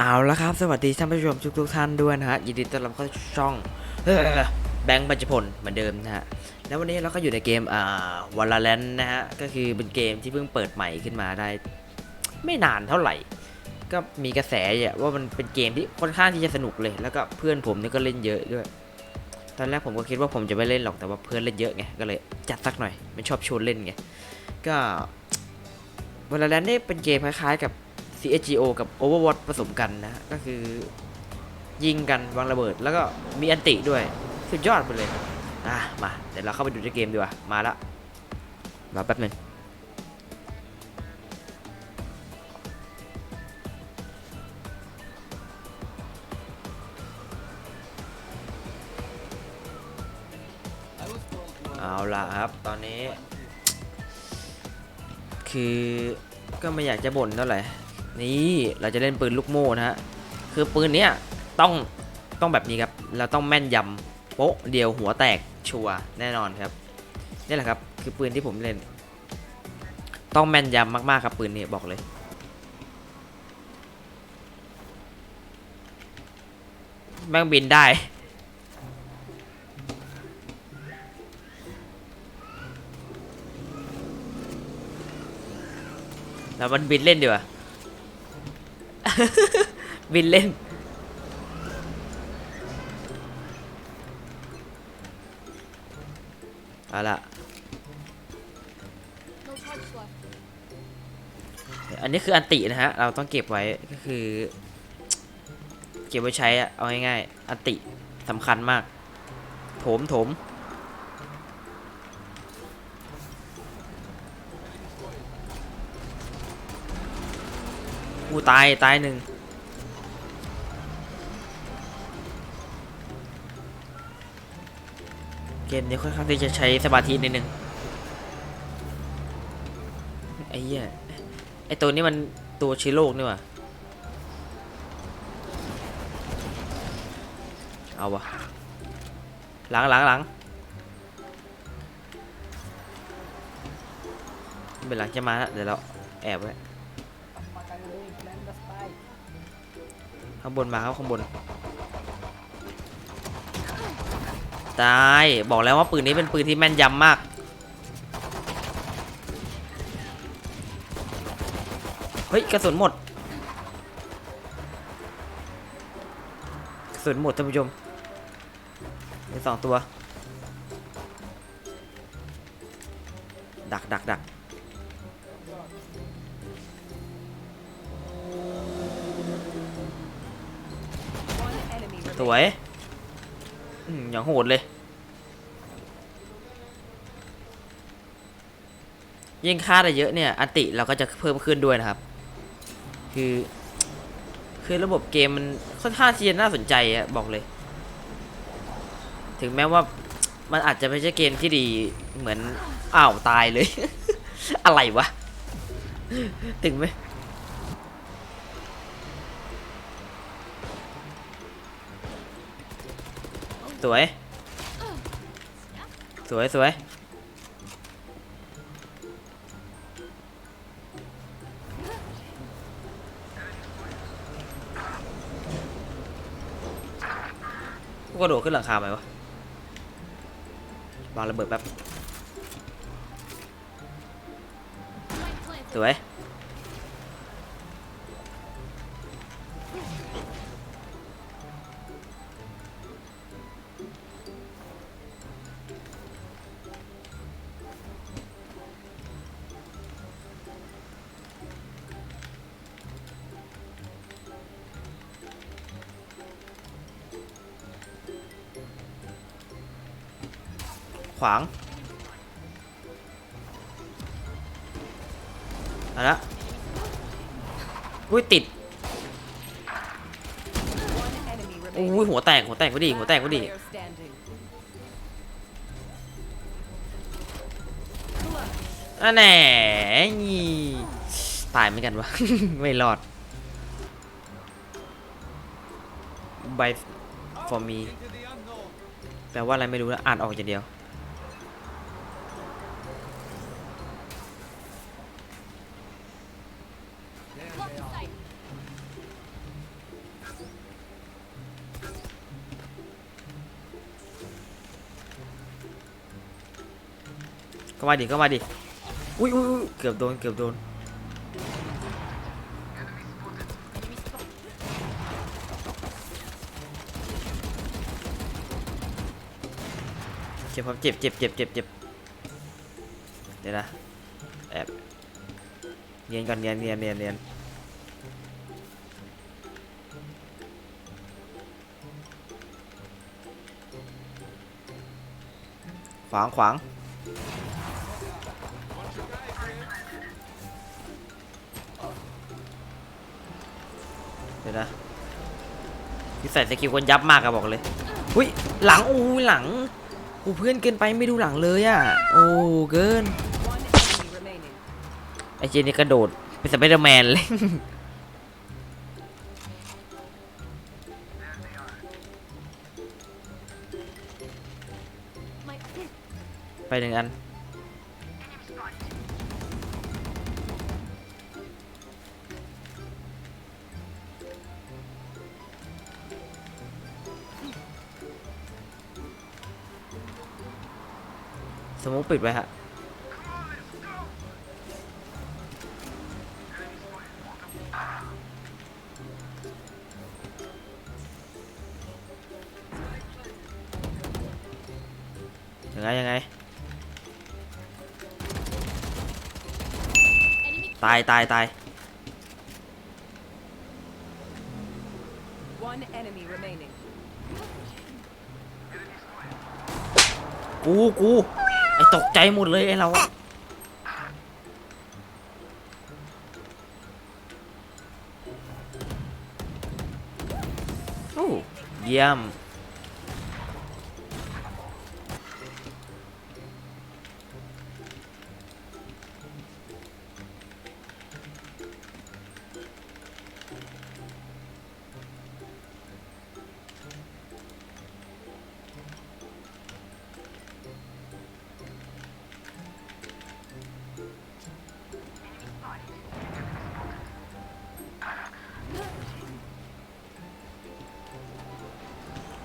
เอาละครับ สวัสดีท่านผู้ชมทุกทุกท่านด้วยนะฮะยินดีต้อนรับเข้าช่องแบงค์บัญจพลเหมือนเดิมนะฮะแล้ววันนี้เราก็อยู่ในเกมอ่าวอลเลนนะฮะก็คือเป็นเกมที่เพิ่งเปิดใหม่ขึ้นมาได้ ไม่นานเท่าไหร่ ก็มีกระแสอะว่ามันเป็นเกมที่ค่อนข้างที่จะสนุกเลย แล้วก็เพื่อนผมนี่ก็เล่นเยอะด้วย ตอนแรกผมก็คิดว่าผมจะไม่เล่นหรอกแต่ว่าเพื่อนเล่นเยอะไงก็เลยจัดสักหน่อยมันชอบชวนเล่นไงก็วอลเลนนี่เป็นเกมคล้ายๆกับ CSGO กับ Overwatch ผสมกันนะก็คือยิงกันวางระเบิด แล้วก็มีอันติด้วย สุดยอดไปเลยอะมาเดี๋ยวเราเข้าไปดูในเกมดีกว่า มาละรอแป๊บหนึงเอาละครับตอนนี้ คือก็ไม่อยากจะบ่นเท่าไหร่ นี่เราจะเล่นปืนลูกโม่นะฮะคือปืนเนี้ยต้องต้องแบบนี้ครับเราต้องแม่นยำโป๊ะเดียวหัวแตกชัวแน่นอนครับนี่แหละครับคือปืนที่ผมเล่น ต้องแม่นยำมากๆครับปืนนี้บอกเลยแม่งบินได้ แล้วมันบินเล่นดีกว่า บินเล่น เอาละ No charges left. อันนี้คืออันตินะฮะ เราต้องเก็บไว้ก็คือ เก็บไว้ใช้อะเอาง่ายๆ อันติสำคัญมาก โถมโถม กูตาย ตายหนึ่งเกมนี้ค่อนข้างที่จะใช้สมาธินิดนึงไอ้เหี้ยไอตัวนี้มันตัวเชื้อโรคนี่ว่าเอาวะหลังหลังหลังเป็นหลังจะมาแล้วเดี๋ยวเราแอบไว้ ข้างบนมาครับข้างบน ตาย บอกแล้วว่าปืนนี้เป็นปืนที่แม่นยำมาก เฮ้ย กระสุนหมด กระสุนหมดท่านผู้ชมมีสองตัว ดักดักดัก สวยอย่างโหดเลย ยิ่งฆ่าได้เยอะเนี่ยอันติเราก็จะเพิ่มขึ้นด้วยนะครับ คือ คือระบบเกมมันค่อนข้างที่จะน่าสนใจอะบอกเลย ถึงแม้ว่ามันอาจจะไม่ใช่เกมที่ดีเหมือนอ้าวตายเลย อะไรวะ ถึงไหม สวย สวยสวยกูกระโดดขึ้นหลังคาไหมวะวางระเบิดแป๊บสวย ขวางเอาละอุ้ยติดอุ้ยหัวแตกหัวแตกพอดีหัวแตกพอดีอันแหน่นี่ตายเหมือนกันวะ ไม่รอด by for me แปลว่าอะไรไม่รู้นะอ่านออกอย่างเดียว ก็มาดิก็มาดิอุ้ยอุ้ยเกือบโดนเกือบโดนเจ็บครับเจ็บเจ็บเจ็บเจ็บเจ็บเดี๋ยวนะแอบเนียนก่อนเนียนเนียนเนียนเนียนขวางขวาง ดี๋ยวนะคือใส่สกิลคนยับมากอะบอกเลยอุ้ยหลังอู้ยหลังกูเพื่อนเกินไปไม่ดูหลังเลยอะโอ้เกินไอเจนนี่กระโดดเป็นสไปเดอร์แมนเลยไปหนึ่งอัน มมุติปิดไว้ฮะยังไง ยังไง Enemy ตาย ตาย ตาย One enemy remaining. กู กู ไอตกใจหมดเลยไอเราอะโอ้เยี่ยม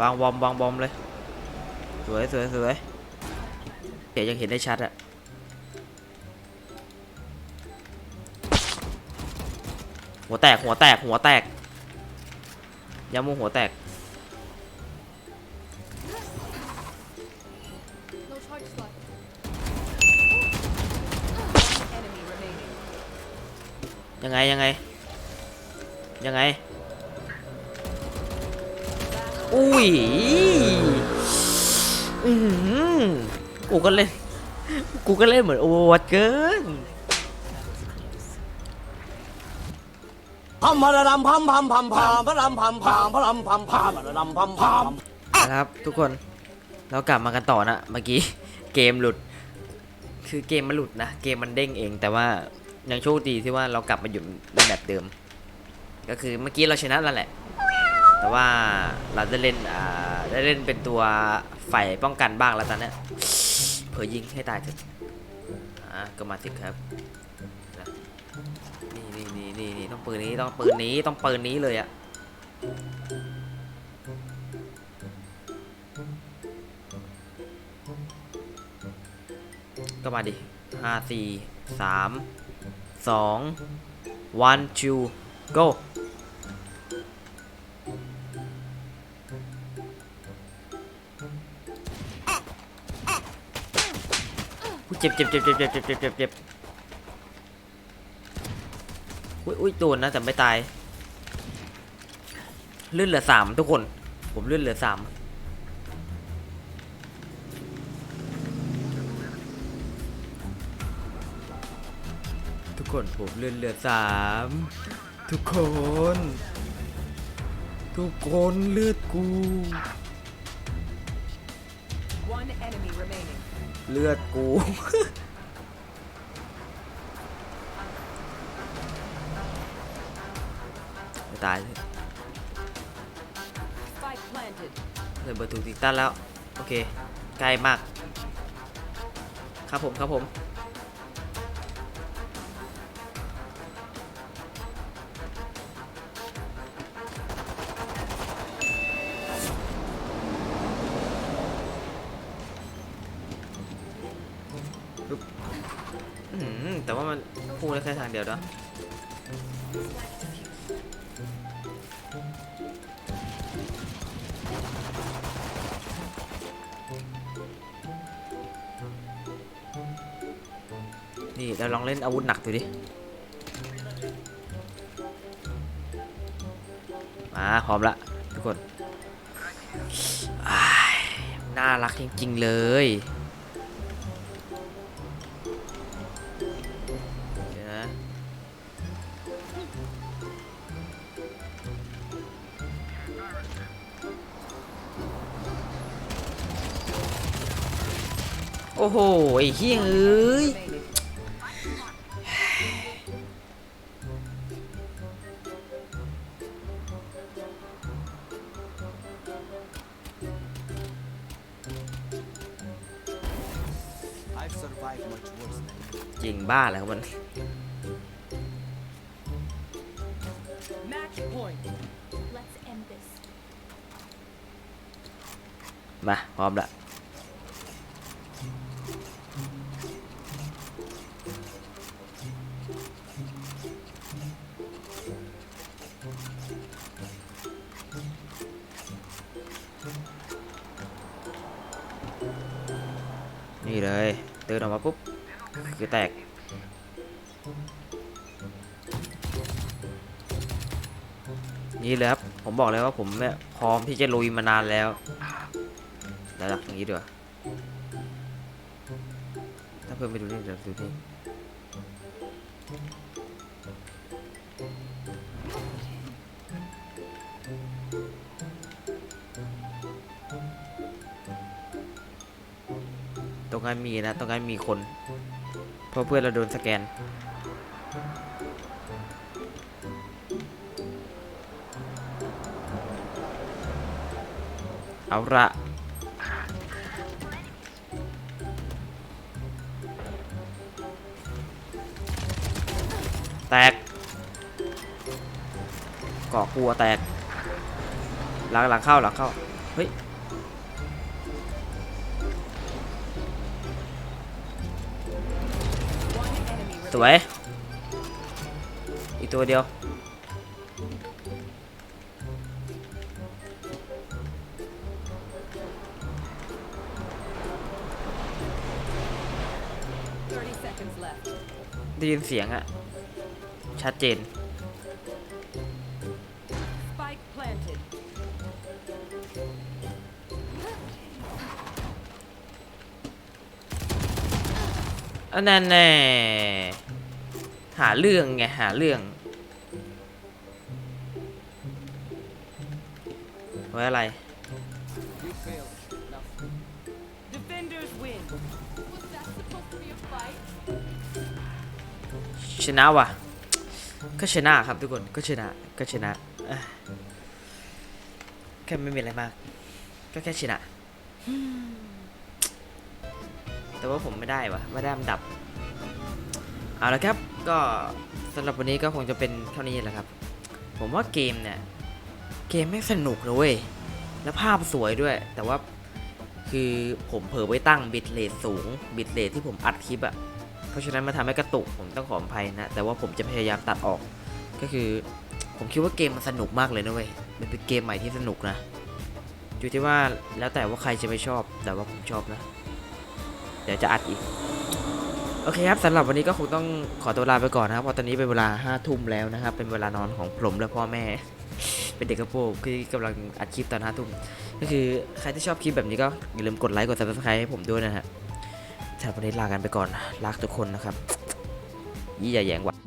วางบอมวางบอมเลย สวยสวยสวยเดี๋ยวยังเห็นได้ชัดอะหัวแตกหัวแตกหัวแตกยามูหัวแตก no charges left. Enemy remaining. ยังไงยังไงยังไง อุ้ยอือหือกูก็เล่น กูก็เล่นเหมือนโอเวอร์วอตเกินพัมพะระดำพัมพัมพัมพามพะรำพัมพามพะรำพัมพามพะระดำพัมพามนะครับทุกคนเรากลับมากันต่อนะเมื่อกี้เกมหลุด คือเกมมันหลุดนะเกมมันเด้งเอง แต่ว่ายังโชคดีที่ว่าเรากลับมาอยู่ในแบบเดิม ก็คือเมื่อกี้เราชนะแล้วแหละ แต่ว่าเราได้เล่นอ่าได้เล่นเป็นตัวฝ่ายป้องกันบ้างแล้วตอนนี้เผยยิงให้ตายเถอะอะก็มาสิครับนะนี่นี่นี่นี่นี่ต้องปืนนี้ต้องปืนนี้ต้องปืนนี้เลยอะก็มาดิห้าสี่สามสอง one two go เจ็บเจ็บเจ็บเจ็บเจ็บเจ็บเจ็บเจ็บเจ็บอุ้ยอุ้ยโดนนะแต่ไม่ตายเลื่อนเหลือสามทุกคน ผมเลื่อนเหลือสามทุกคนผมเลื่อนเหลือสามทุกคน ทุกคนเลือดกู One enemy remaining. เลือดกู ไม่ตายเลย Spike planted. เลยเบอร์ถูกติดตั้นแล้ว โอเค ใกล้มาก ครับผม ครับผม ได้แค่ทางเดียวเนาะนี่เราลองเล่นอาวุธหนักดูดิ มาพร้อมละทุกคนน่ารักจริง ๆ เลย อ้โหไอ้เฮียเอ้ย Remaining. จริงบ้าแล้วมัน Match point. Let's end this. มาพร้อมละ เลยเดินออกมาปุ๊บคือแตกนี่เลยครับ ผมบอกเลยว่าผมเนี่ยพร้อมที่จะลุยมานานแล้วระดับนี้ดีกว่าถ้าเพิ่มไปดูนี่เดี๋ยวดูนี่ นั้นมีนะตรงนั้นมีคน เพราะเพื่อนเราโดนสแกน เอาละแตกเกาะกลัวแตก หลังหลังเข้าหลังเข้า เฮ้ย วย อีกตัวเดียว Thirty seconds left. ได้ยินเสียงอะชัดเจน อันนั้นแน่หาเรื่องไงหาเรื่องไว้อะไร Defenders win. Was that supposed to be a fight? ชนะว่ะ ก็ชนะครับทุกคน ก็ชนะ ก็ชนะเอ้ยแค่ไม่มีอะไรมาก ก็แค่ชนะ แต่ว่าผมไม่ได้วะไม่ได้อันดับ เอาละครับก็สำหรับวันนี้ก็คงจะเป็นเท่านี้แหละครับ ผมว่าเกมเนี่ยเกมไม่สนุกเลยเว้ยแล้วภาพสวยด้วย แต่ว่าคือผมเผลอไว้ตั้งบิตเรทสูงบิตเรทที่ผมอัดคลิปอะเพราะฉะนั้นมันทำให้กระตุกผมต้องขออภัยนะ แต่ว่าผมจะพยายามตัดออก ก็คือผมคิดว่าเกมมันสนุกมากเลยนะเว้ยมันเป็นเกมใหม่ที่สนุกนะอยู่ที่ว่าแล้วแต่ว่าใครจะไม่ชอบแต่ว่าผมชอบนะ เดี๋ยวจะอัดอีก โอเคครับสำหรับวันนี้ก็คงต้องขอตัวลาไปก่อนนะครับเพราะตอนนี้เป็นเวลาห้าทุ่มแล้วนะครับ เป็นเวลานอนของผมและพ่อแม่ เป็นเด็กกระโปงที่กำลังอัดคลิปตอนห้าทุ่มก็คือใครที่ชอบคลิปแบบนี้ก็อย่าลืมกดไลค์กด subscribe ให้ผมด้วยนะฮะสำหรับวันนี้ลากันไปก่อนรักทุกคนนะครับยี่อย่าแยงว่ะ